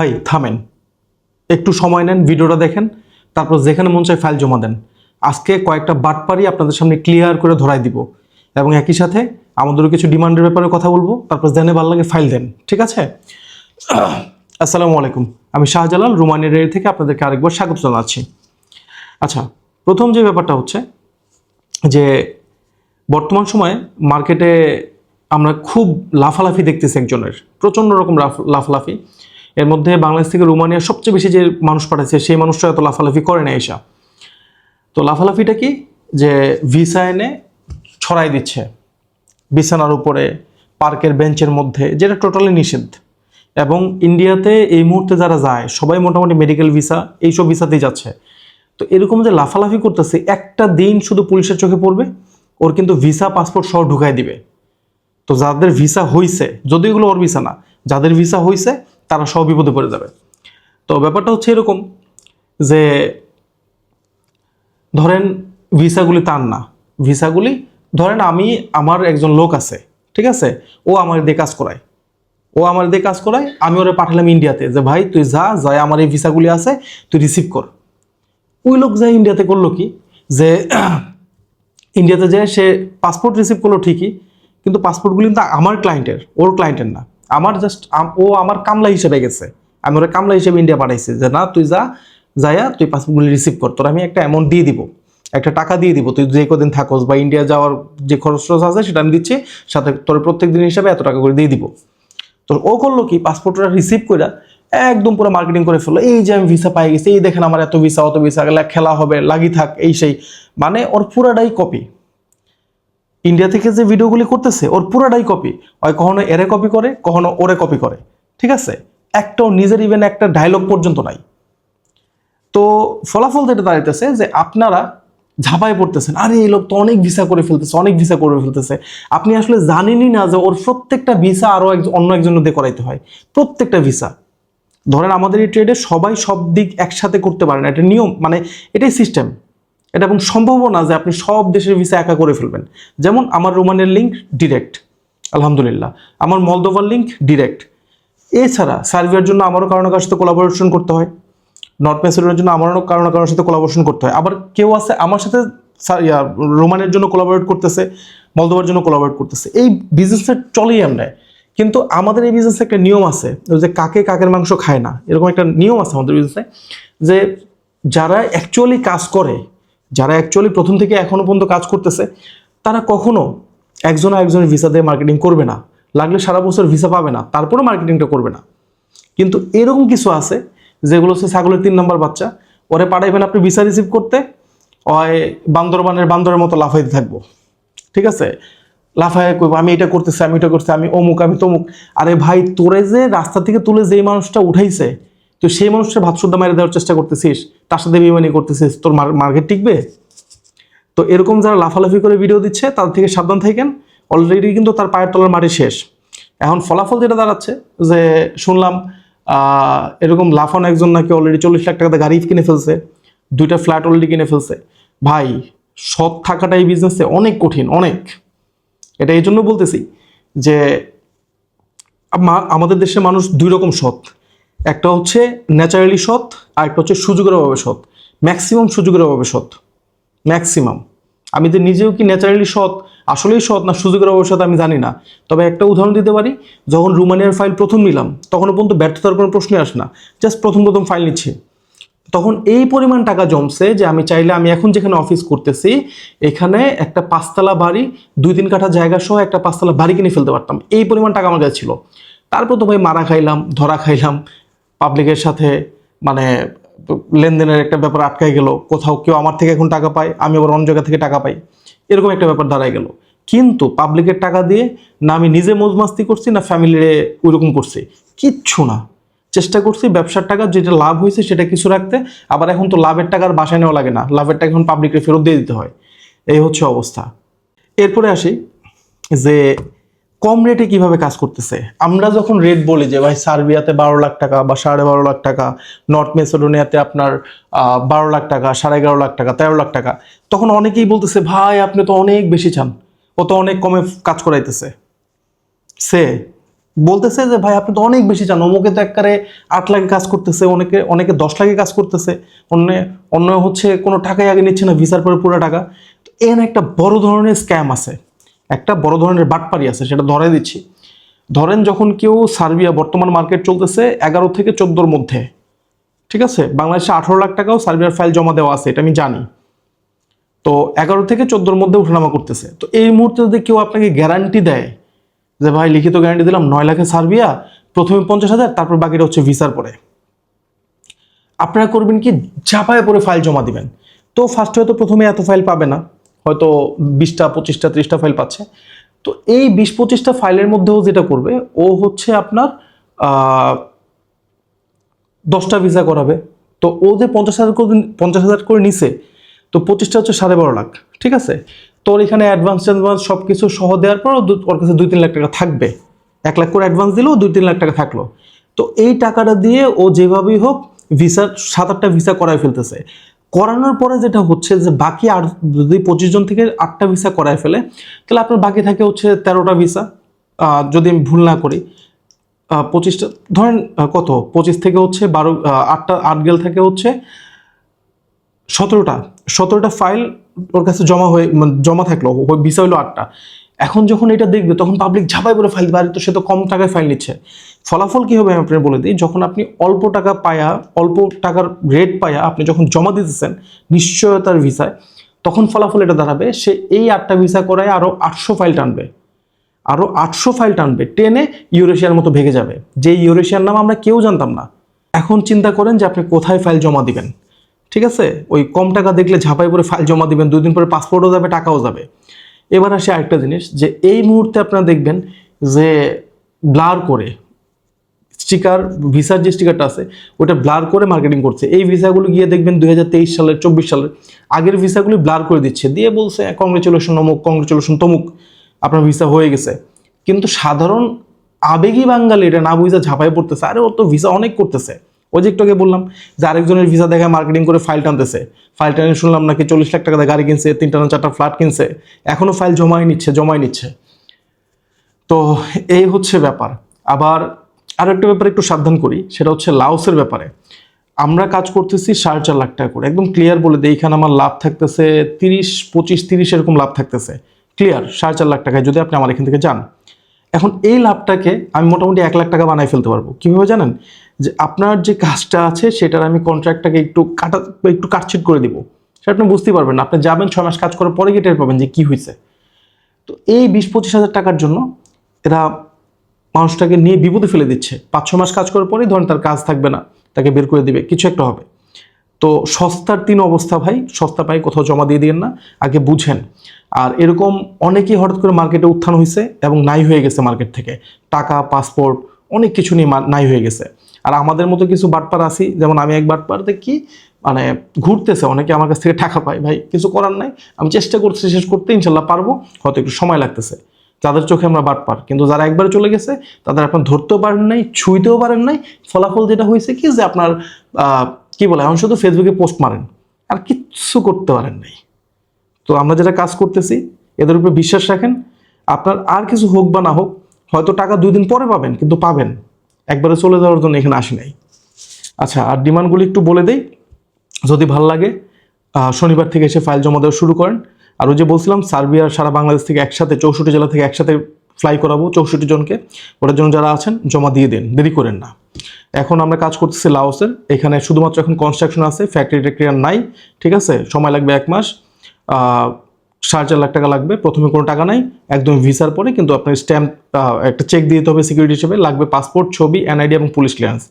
ভাই, থামেন। একটু সময় নেন, ভিডিওটা দেখেন, তারপর যেখানে মন চায় ফাইল জমা দেন। আজকে কয়েকটা বাটপারি আপনাদের সামনে ক্লিয়ার করে ধরাই দিব। এবং একই সাথে আমাদেরও কিছু ডিমান্ডের ব্যাপারে কথা বলব, তারপর জেনে ভালো লাগে ফাইল দেন, ঠিক আছে? আসসালামু আলাইকুম। আমি শাহজালাল রুমানিয়া রেল থেকে আপনাদেরকে আরেকবার স্বাগত জানাচ্ছি। আচ্ছা প্রথম যে ব্যাপারটা হচ্ছে যে বর্তমান সময়ে মার্কেটে আমরা খুব লাফালাফি দেখতেছি একজনের, প্রচণ্ড রকম লাফ- লাফালাফি। এর মধ্যে বাংলাদেশ থেকে রোমানিয়া সবচেয়ে বেশি যে মানুষ পাঠাচ্ছে, সেই মানুষটা এত লাফালাফি করে না এসা। তো লাফালাফিটা কি? যে ভিসা এনে ছড়াই দিচ্ছে বিছানার উপরে, পার্কের বেঞ্চের মধ্যে, যেটা টোটালি নিষেধ এবং ইন্ডিয়াতে এই মুহূর্তে যারা যায়, সবাই মোটামুটি মেডিকেল ভিসা, এইসব ভিসাতেই যাচ্ছে। তো এরকম যে লাফালাফি করতেছে, একটা দিন শুধু পুলিশের চোখে পড়বে, ওর কিন্তু ভিসা, পাসপোর্ট সহ ঢুকাই দিবে। তো যাদের ভিসা হইছে, যদি এগুলো ওর ভিসা না, যাদের ভিসা হইছে তারা সব বিপদে পড়ে যাবে। তো ব্যাপারটা হচ্ছে এরকম যে ধরেন ভিসাগুলি তার না। ভিসাগুলি, ধরেন আমি আমার একজন লোক আছে, ঠিক আছে? ও আমার দিয়ে কাজ করায়। ও আমার দিয়ে কাজ করায়, আমি ওরা পাঠালাম ইন্ডিয়াতে যে, ভাই, তুই যা যাই আমার এই ভিসাগুলি আছে, তুই রিসিভ কর। ওই লোক যায় ইন্ডিয়াতে করল কি? যে, ইন্ডিয়াতে যায়, সে পাসপোর্ট রিসিভ করল ঠিকই, কিন্তু পাসপোর্টগুলি কিন্তু আমার ক্লায়েন্টের ওর ক্লায়েন্টের না। আমার জাস্ট ও আমার কামলা হিসেবে গেছে। আমি ওরা কামলা হিসেবে ইন্ডিয়া পাঠাইছি যে, না, তুই যা, যাইয়া তুই পাসপোর্টগুলি রিসিভ কর। তোর আমি একটা অ্যামাউন্ট দিয়ে দিব। একটা টাকা দিয়ে দিব। তুই যে কদিন থাকোস বা ইন্ডিয়া যাওয়ার যে খরচ টরচ আছে, সেটা আমি দিচ্ছি। সাথে তোর প্রত্যেক দিন হিসাবে এত টাকা করে দিয়ে দিব। তো ও করল কি পাসপোর্টটা রিসিভ করে একদম পুরো মার্কেটিং করে ফেলল। এই যে আমি ভিসা পাই গেছি, এই দেখেন আমার এত ভিসা অত ভিসা খেলা হবে, লাগি থাক, এই সেই। মানে ওর পুরাটাই কপি ইন্ডিয়া থেকে যে ভিডিওগুলি করতেছে, ওর পুরাটাই কপি ওই কখনো এরে কপি করে, কখনো ওরে কপি করে। ঠিক আছে? একটাও নিজের ইভেন একটা ডায়লগ পর্যন্ত নাই। তো ফলাফল যেটা দাঁড়াইতেছে যে আপনারা ঝাঁপায় পড়তেছেন, আরে, এই লোক তো অনেক ভিসা করে ফেলতেছে, অনেক ভিসা করে ফেলতেছে। আপনি আসলে জানেনই না যে ওর প্রত্যেকটা ভিসা আরও একজন অন্য একজনের দিয়ে করাইতে হয়। প্রত্যেকটা ভিসা ধরেন আমাদের এই ট্রেডে সবাই সব দিক একসাথে করতে পারে না। এটা নিয়ম মানে এটাই সিস্টেম এটা এবং সম্ভবও না যে আপনি সব দেশের ভিসা একা করে ফেলবেন। যেমন আমার রোমানের লিঙ্ক ডিরেক্ট আলহামদুলিল্লাহ। আমার মলদোভার লিঙ্ক ডিরেক্ট এছাড়া সার্ভিয়ার জন্য আমারও কারও কারোর সাথে কোলাবোরেশন করতে হয়। নর্থ মেসিডোনিয়ার জন্য আমারও কারও না কারোর সাথে কোলাবোরেশন করতে হয়। আবার কেউ আছে আমার সাথে রোমানের জন্য কোলাবোরেট করতেছে, মলদোভার জন্য কোলাবোরেট করতেছে। এই বিজনেসটা চলেই আমরা। কিন্তু আমাদের এই বিজনেসে একটা নিয়ম আছে যে কাকে কাকের মাংস খায় না। এরকম একটা নিয়ম আছে আমাদের বিজনেসে যে যারা অ্যাকচুয়ালি কাজ করে যারা অ্যাকচুয়ালি প্রথম থেকে এখনও পর্যন্ত কাজ করতেছে, তারা কখনো একজন একজনের ভিসা দিয়ে মার্কেটিং করবে না। লাগলে সারা বছর ভিসা পাবে না তারপরে মার্কেটিংটা করবে না। কিন্তু এরকম কিছু আছে, যেগুলো হচ্ছে ছাগলের তিন নম্বর বাচ্চা, ওরে পাঠাইবেন আপনি ভিসা রিসিভ করতে, ওই বান্দরবানের বান্দরের মতো লাফাইতে থাকব। ঠিক আছে? লাফায় কইব, আমি এটা করতেছি, আমি এটা করছি আমি অমুক, আমি তমুক। আরে ভাই, তোরে যে রাস্তা থেকে তুলে যেই মানুষটা উঠাইছে তো সেই মানুষটা ভাত শুদ্ধ মেরে দেওয়ার চেষ্টা করতেছিস, তার সাথে বেমানি করতেছিস, তোর মার্কেট টিকবে? তো এরকম যারা লাফালাফি করে ভিডিও দিচ্ছে তাদের থেকে সাবধান থাকেন। অলরেডি কিন্তু তার পায়ের তলার মাটি শেষ। এখন ফলাফল যেটা দাঁড়াচ্ছে, যে শুনলাম এরকম লাফানো একজন নাকি অলরেডি চল্লিশ লাখ টাকাতে গাড়ি কিনে ফেলছে, দুইটা ফ্ল্যাট অলরেডি কিনে ফেলছে। ভাই, সৎ থাকাটা এই বিজনেসে অনেক কঠিন, অনেক। এটা এই জন্য বলতেছি যে, আমা- আমাদের দেশের মানুষ দুই রকম সৎ। একটা হচ্ছে ন্যাচারালি সৎ, আর একটা হচ্ছে সুযোগের অভাবে সৎ। ম্যাক্সিমাম সুযোগের অভাবে সৎ। ম্যাক্সিমাম আমি যে নিজেও কি ন্যাচারালি সৎ, আসলেই সৎ না সুযোগের অভাবে সৎ আমি জানি না। তবে একটা উদাহরণ দিতে পারি, যখন রুমানিয়ার ফাইল প্রথম নিলাম, তখনও পর্যন্ত ব্যর্থতার কোনো প্রশ্নই আসে না। জাস্ট প্রথম প্রথম ফাইল নিচ্ছি। তখন এই পরিমাণ টাকা জমছে যে আমি চাইলে আমি এখন যেখানে অফিস করতেছি, এখানে একটা পাঁচতলা বাড়ি, দুই তিন কাঠা জায়গা সহ একটা পাঁচতলা বাড়ি কিনে ফেলতে পারতাম। এই পরিমাণ টাকা আমার কাছে ছিল। তারপর তো ভাই মারা খাইলাম, ধরা খাইলাম পাবলিকের সাথে মানে লেনদেনের একটা ব্যাপার আটকাই গেল। কোথাও কেউ আমার থেকে এখন টাকা পায়, আমি আবার অন্য জায়গা থেকে টাকা পাই। এরকম একটা ব্যাপার দাঁড়ায় গেল। কিন্তু পাবলিকের টাকা দিয়ে না আমি নিজে মজমাস্তি করছি, না ফ্যামিলিরে ওইরকম করছি। কিচ্ছু না। চেষ্টা করছি ব্যবসার টাকা, যেটা লাভ হয়েছে সেটা কিছু রাখতে। আবার এখন তো লাভের টাকার বাসায় নেওয়া লাগে না। লাভের টাকা এখন পাবলিককে ফেরত দিয়ে দিতে হয়। এই হচ্ছে অবস্থা। এরপরে আসি যে কম রেটে কীভাবে কাজ করতেছে? আমরা যখন রেট বলি যে, ভাই, সার্বিয়াতে বারো লাখ টাকা বা সাড়ে বারো লাখ টাকা, নর্থ মেসিডোনিয়াতে আপনার বারো লাখ টাকা, সাড়ে এগারো লাখ টাকা, তেরো লাখ টাকা, তখন অনেকেই বলতেছে, ভাই, আপনি তো অনেক বেশি চান। ও তো অনেক কমে কাজ করাইতেছে। সে বলতেছে যে, ভাই, আপনি তো অনেক বেশি চান। অমুকে তো একবারে আট লাখে কাজ করতেছে, অনেকে অনেকে দশ লাখে কাজ করতেছে। অন্য অন্য হচ্ছে কোনো টাকাই আগে নিচ্ছে না, ভিসার পরে পুরো টাকা। এর একটা বড় ধরনের স্ক্যাম আছে। একটা বড় ধরনের বাটপারি আছে, সেটা ধরে দিচ্ছি। ধরেন যখন কেউ সার্বিয়া, বর্তমান মার্কেট চলতেছে এগারো থেকে চোদ্দোর মধ্যে, ঠিক আছে? বাংলাদেশে আঠারো লাখ টাকাও সার্বিয়ার ফাইল জমা দেওয়া আছে, এটা আমি জানি। তো এগারো থেকে চোদ্দোর মধ্যে উঠানামা করতেছে। তো এই মুহূর্তে যদি কেউ আপনাকে গ্যারান্টি দেয় যে, ভাই, লিখিত গ্যারান্টি দিলাম, নয় লাখে সার্বিয়া, প্রথমে পঞ্চাশ হাজার, তারপর বাকিটা হচ্ছে ভিসার পরে। আপনারা করবেন কি? ঝাপায় পরে ফাইল জমা দিবেন। তো ফার্স্ট হয়তো প্রথমে এত ফাইল পাবে না। হয়তো বিশটা, পঁচিশটা, ত্রিশটা ফাইল পাচ্ছে। তো এই বিশ, পঁচিশটা ফাইলের মধ্যেও যেটা করবে, ও হচ্ছে আপনার দশটা ভিসা করাবে। তো ও যে পঞ্চাশ হাজার করে পঞ্চাশ হাজার করে নিছে, তো পঁচিশটা হচ্ছে সাড়ে বারো লাখ, ঠিক আছে? তোর এখানে অ্যাডভান্স অ্যাডভান্স সব কিছু সহ দেওয়ার পর ওর কাছে দুই, তিন লাখ টাকা থাকবে। এক লাখ করে অ্যাডভান্স দিলেও দুই, তিন লাখ টাকা থাকল। তো এই টাকাটা দিয়ে ও যেভাবেই হোক ভিসা সাত, আটটা ভিসা করায় ফেলতেছে। করানোর পরে যেটা হচ্ছে যে বাকি আর যদি পঁচিশ জন থেকে আটটা ভিসা করায় ফেলে, তাহলে আপনার বাকি থাকে হচ্ছে তেরোটা ভিসা যদি আমি ভুল না করি পঁচিশটা, ধরেন কত? পঁচিশ থেকে হচ্ছে বারো আটটা, আট গেল থেকে হচ্ছে সতেরোটা। সতেরোটা ফাইল ওর কাছে জমা হয়ে মানে জমা থাকল ভিসা হলো আটটা। এখন যখন এটা দেখবে, তখন পাবলিক ঝাপাই করে ফাইল বাড়ি তো সে তো কম টাকায় ফাইল নিচ্ছে। ফলাফল কী হবে আমি আপনাকে বলে দিই, যখন আপনি অল্প টাকা পায়া, অল্প টাকার রেট পায়া আপনি যখন জমা দিতেছেন, নিশ্চয়তার ভিসায় তখন ফলাফল এটা দাঁড়াবে, সে এই আটটা ভিসা করায় আরও আটশো ফাইল টানবে। আরও আটশো ফাইল টানবে, টেনে ইউরেশিয়ার মতো ভেঙে যাবে। যে ইউরেশিয়ার নাম আমরা কেউ জানতাম না। এখন চিন্তা করেন যে আপনি কোথায় ফাইল জমা দিবেন। ঠিক আছে? ওই কম টাকা দেখলে ঝাঁপাই করে ফাইল জমা দিবেন, দুদিন পরে পাসপোর্টও যাবে, টাকাও যাবে। এবার আসে আরেকটা জিনিস, যে এই মুহূর্তে আপনারা দেখবেন যে ব্লার করে, স্টিকার, ভিসার যে স্টিকারটা আছে, ওটা ব্লার করে মার্কেটিং করছে। এই ভিসাগুলো গিয়ে দেখবেন দুই হাজার তেইশ সালের, চব্বিশ সালের, আগের ভিসাগুলি ব্লার করে দিচ্ছে। দিয়ে বলছে কংগ্রেচুলেশন অমুক কংগ্রেচুলেশন তমুক, আপনার ভিসা হয়ে গেছে। কিন্তু সাধারণ আবেগী বাঙালি এটা না বুঝা ঝাঁপাই পড়তেছে। আরে ও তো ভিসা অনেক করতেছে। ওই যে একটু আগে বললাম যে আরেকজনের ভিসা দেখায় মার্কেটিং করে ফাইল টানতেছে। ফাইল টানে শুনলাম নাকি চল্লিশ লাখ টাকা গাড়ি কিনছে, তিনটা না চারটা ফ্ল্যাট কিনছে। এখনও ফাইল জমাই নিচ্ছে জমাই নিচ্ছে। তো এই হচ্ছে ব্যাপার। আবার আরও একটা ব্যাপারে একটু সাবধান করি, সেটা হচ্ছে লাউসের ব্যাপারে। আমরা কাজ করতেছি সাড়ে চার লাখ টাকা করে একদম ক্লিয়ার বলে দিই, এখানে আমার লাভ থাকতেছে তিরিশ, পঁচিশ, তিরিশ এরকম লাভ থাকতেছে। ক্লিয়ার সাড়ে চার লাখ টাকায়। যদি আপনি আমার এখান থেকে যান এখন এই লাভটাকে আমি মোটামুটি এক লাখ টাকা বানাই ফেলতে পারব। কীভাবে জানেন? যে আপনার যে কাজটা আছে, সেটার আমি কন্ট্রাক্টটাকে একটু কাটা, একটু কাটছিট করে দিব। সেটা আপনি বুঝতেই পারবেন না। আপনি যাবেন ছয় মাস কাজ করার পরে গিয়ে টের পাবেন যে কী হয়েছে তো এই বিশ পঁচিশ হাজার টাকার জন্য এরা মানুষটাকে নিয়ে বিপদে ফেলে দিচ্ছে। পাঁচ ছ মাস কাজ করার পরেই ধরেন তার কাজ থাকবে না, তাকে বের করে দিবে। কিছু একটা হবে। তো সস্তার তিন অবস্থা ভাই, সস্তা পাই কোথাও জমা দিয়ে দিয়েন না, আগে বুঝেন। আর এরকম অনেকেই হঠাৎ করে মার্কেটে উত্থান হয়েছে এবং নাই হয়ে গেছে মার্কেট থেকে। টাকা, পাসপোর্ট, অনেক কিছু নিয়ে নাই হয়ে গেছে। আর আমাদের মতো কিছু বাটপার আছি, যেমন আমি এক বাটপার দেখি মানে ঘুরতেছে, অনেকে আমার কাছ থেকে টাকা পায়, ভাই কিছু করার নাই, আমি চেষ্টা করছি শেষ করতে ইনশাল্লাহ পারব, হয়তো একটু সময় লাগতেছে। যাদের চোখে আমরা বাটপার, কিন্তু যারা একবারে চলে গেছে, তাদের আপনার ধরতেও পারেন নাই, ছুঁইতেও পারেন নাই, ফলাফল যেটা হয়েছে কি যে আপনার কি বলে, এখন শুধু ফেসবুকে পোস্ট মারেন, আর কিচ্ছু করতে পারেন নাই। তো আমরা যেটা কাজ করতেছি, এদের উপরে বিশ্বাস রাখেন, আপনার আর কিছু হোক বা না হোক, হয়তো টাকা দুই দিন পরে পাবেন, কিন্তু পাবেন। একবারে চলে যাওয়ার জন্য এখানে আসি নাই। আচ্ছা আর ডিমান্ডগুলি একটু বলে দেই, যদি ভালো লাগে শনিবার থেকে এসে ফাইল জমা দেওয়া শুরু করেন। আর ওই যে বলছিলাম সার্বিয়ার সারা বাংলাদেশ থেকে একসাথে, চৌষট্টি জেলা থেকে একসাথে ফ্লাই করাবো চৌষট্টি জনকে। ওটার জন্য যারা আছেন, জমা দিয়ে দিন, দেরি করেন না। এখন আমরা কাজ করতেছি লাওসের। এখানে শুধুমাত্র এখন কনস্ট্রাকশন আছে ফ্যাক্টরি ট্যাক্টরিয়ার নাই, ঠিক আছে? সময় লাগবে এক মাস। সাড়ে চার লাখ টাকা লাগবে। প্রথমে কোনো টাকা নাই, একদম ভিসার পরে কিন্তু আপনার স্ট্যাম্প একটা চেক দিয়ে দিতে হবে সিকিউরিটি হিসেবে। লাগবে পাসপোর্ট ছবি এনআইডি এবং পুলিশ ক্লিয়ারেন্স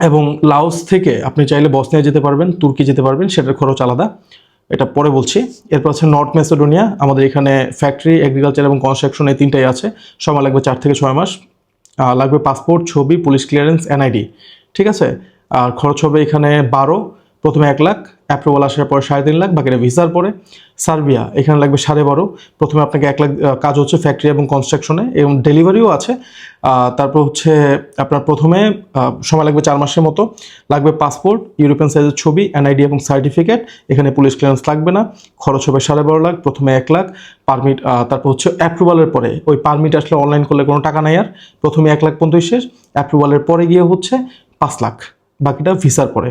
এবং লাওস থেকে আপনি চাইলে বসনিয়া যেতে পারবেন, তুর্কি যেতে পারবেন, সেটার খরচ আলাদা। এটা পরে বলছি। এরপর আছে নর্থ মেসেডোনিয়া আমাদের এখানে ফ্যাক্টরি এগ্রিকালচার এবং কনস্ট্রাকশন এই তিনটাই আছে। সময় লাগবে চার থেকে ছয় মাস। লাগবে পাসপোর্ট ছবি পুলিশ ক্লিয়ারেন্স এনআইডি ঠিক আছে? আর খরচ হবে এখানে বারো। প্রথমে এক লাখ অ্যাপ্রুভাল আসার পরে সাড়ে তিন লাখ, বাকিটা ভিসার পরে। সার্বিয়া, এখানে লাগবে সাড়ে বারো। প্রথমে আপনাকে এক লাখ কাজ হচ্ছে ফ্যাক্টরি এবং কনস্ট্রাকশনে এবং ডেলিভারিও আছে। তারপর হচ্ছে আপনার প্রথমে সময় লাগবে চার মাসের মতো। লাগবে পাসপোর্ট ইউরোপিয়ান সাইজের ছবি এনআইডি এবং সার্টিফিকেট এখানে পুলিশ ক্লিয়ারেন্স লাগবে না। খরচ হবে সাড়ে বারো লাখ, প্রথমে এক লাখ। পারমিট তারপর হচ্ছে অ্যাপ্রুভালের পরে। ওই পারমিট আসলে অনলাইন করলে কোনো টাকা নাই আর। প্রথমে এক লাখ পর্যন্তই শেষ। অ্যাপ্রুভালের পরে গিয়ে হচ্ছে পাঁচ লাখ। বাকিটা ভিসার পরে।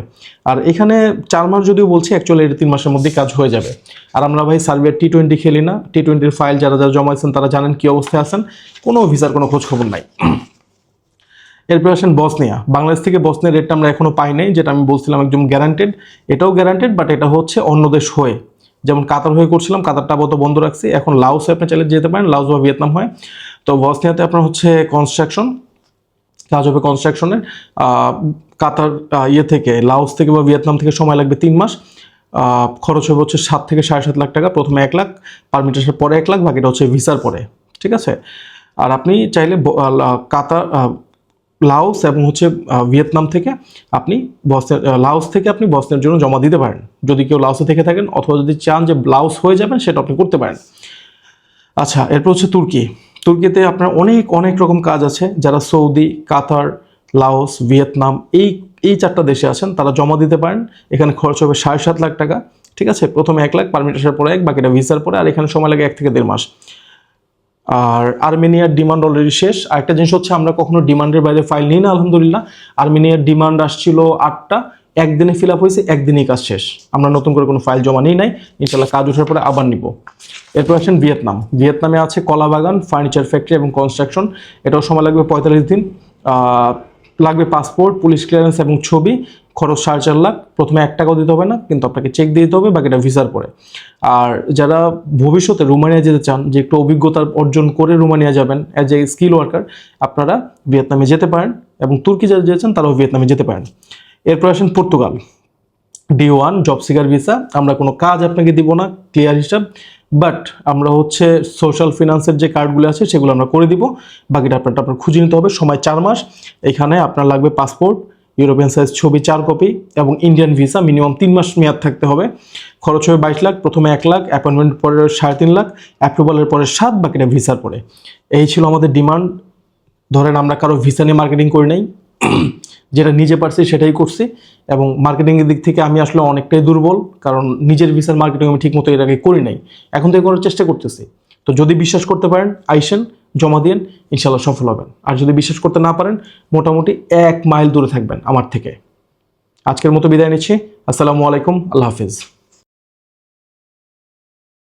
আর এখানে চার মাস যদিও বলছি অ্যাকচুয়ালি এটা তিন মাসের মধ্যেই কাজ হয়ে যাবে। আর আমরা ভাই সার্বিয়ার টি টোয়েন্টি খেলি না। টি টোয়েন্টির ফাইল যারা যারা জমাইছেন তারা জানেন কী অবস্থায় আছেন। কোনো ভিসার কোনো খোঁজ খবর নাই। এরপর আসেন বসনিয়া। বাংলাদেশ থেকে বসনিয়ার রেটটা আমরা এখনও পাই নাই, যেটা আমি বলছিলাম একদম গ্যারান্টেড এটাও গ্যারান্টেড বাট এটা হচ্ছে অন্য দেশ হয়ে। যেমন কাতার হয়ে করছিলাম, কাতারটা আপাতত বন্ধ রাখছি। এখন লাউসে আপনি চাইলে যেতে পারেন লাউস বা ভিয়েতনাম হয়। তো বসনিয়াতে আপনার হচ্ছে কনস্ট্রাকশন কাজ হবে কনস্ট্রাকশনের কাতার ইয়ে থেকে, লাওস থেকে বা ভিয়েতনাম থেকে সময় লাগবে তিন মাস। খরচ হবে হচ্ছে সাত থেকে সাড়ে সাত লাখ টাকা, প্রথমে এক লাখ, পারমিট আসার পরে এক লাখ, বাকিটা হচ্ছে ভিসার পরে, ঠিক আছে? আর আপনি চাইলে কাতার লাওস এবং হচ্ছে ভিয়েতনাম থেকে আপনি বসের লাওস থেকে আপনি বসনের জন্য জমা দিতে পারেন। যদি কেউ লাওসে থেকে থাকেন অথবা যদি চান যে লাওস হয়ে যাবেন, সেটা আপনি করতে পারেন। আচ্ছা এরপর হচ্ছে তুর্কি। তুর্কিতে আপনার অনেক অনেক রকম কাজ আছে। যারা সৌদি, কাতার লাওস, ভিয়েতনাম, এই এই চারটা দেশে আছেন, তারা জমা দিতে পারেন। এখানে খরচ হবে সাড়ে সাত লাখ টাকা, ঠিক আছে? প্রথমে এক লাখ, পারমিট আসার পরে এক, বাকিটা ভিসার পরে, আর এখানে সময় লাগে এক থেকে দেড় মাস। আর আর্মেনিয়ার ডিমান্ড অলরেডি শেষ। আরেকটা জিনিস হচ্ছে, আমরা কখনো ডিমান্ডের বাইরে ফাইল নিই না, আলহামদুলিল্লাহ। আর্মেনিয়ার ডিমান্ড আসছিল আটটা, একদিনে ফিল আপ হয়েছে, একদিনই কাজ শেষ। আমরা নতুন করে কোনো ফাইল জমা নিই নাই ইনশাল্লাহ কাজ ওঠার পরে আবার নিব। এরপর আছেন ভিয়েতনাম। ভিয়েতনামে আছে কলা বাগান ফার্নিচার ফ্যাক্টরি এবং কনস্ট্রাকশন। এটাও সময় লাগবে পঁয়তাল্লিশ দিন। লাগবে পাসপোর্ট, পুলিশ ক্লিয়ারেন্স এবং ছবি, খরচ সাড়ে চার লাখ। প্রথমে এক টাকাও দিতে হবে না, কিন্তু আপনাকে চেক দিয়ে দিতে হবে, বাকিটা ভিসার পরে। আর যারা ভবিষ্যতে রোমানিয়া যেতে চান, যে একটু অভিজ্ঞতা অর্জন করে রোমানিয়া যাবেন অ্যাজ এ স্কিল ওয়ার্কার আপনারা ভিয়েতনামে যেতে পারেন এবং তুর্কি যারা যেতে চান, তারাও ভিয়েতনামে যেতে পারেন। এরপরে আসেন Portugal. D one job seeker visa আমরা কোনো কাজ আপনাকে দিব না ক্লিয়ার হিসাব বাট আমরা হচ্ছে সোশ্যাল ফিনান্সের যে কার্ডগুলো আছে, সেগুলো আমরা করে দিব, বাকিটা আপনারটা আপনার খুঁজে নিতে হবে, সময় চার মাস, এখানে আপনার লাগবে পাসপোর্ট ইউরোপিয়ান সাইজ ছবি, চার কপি এবং ইন্ডিয়ান ভিসা মিনিমাম তিন মাস মেয়াদ থাকতে হবে, খরচ হবে বাইশ লাখ, প্রথমে এক লাখ অ্যাপয়েন্টমেন্ট পরে সাড়ে তিন লাখ অ্যাপ্রুভালের পরে সাত, বাকিটা ভিসার পরে। এই ছিল আমাদের ডিমান্ড ধরেন আমরা কারও ভিসা নিয়ে মার্কেটিং করি নাই যেটা নিজে পারছি সেটাই করছি এবং মার্কেটিংয়ের দিক থেকে আমি আসলে অনেকটাই দুর্বল, কারণ নিজের ভিসার মার্কেটিং আমি ঠিকমতো এর আগে করি নাই। এখন থেকে করার চেষ্টা করতেছি। তো যদি বিশ্বাস করতে পারেন, আইসেন, জমা দিন ইনশাল্লাহ সফল হবেন। আর যদি বিশ্বাস করতে না পারেন, মোটামুটি এক মাইল দূরে থাকবেন আমার থেকে। আজকের মতো বিদায় নিচ্ছি। আসসালামু আলাইকুম, আল্লাহ হাফিজ।